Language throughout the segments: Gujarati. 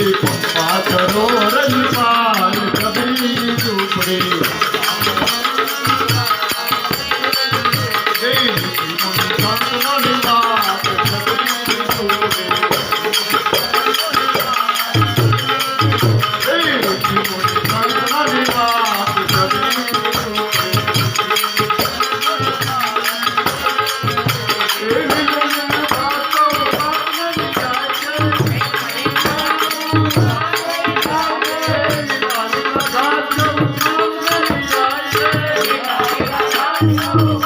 પાથરો રંગ પાલ કબરી ઝૂંપડી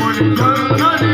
মনে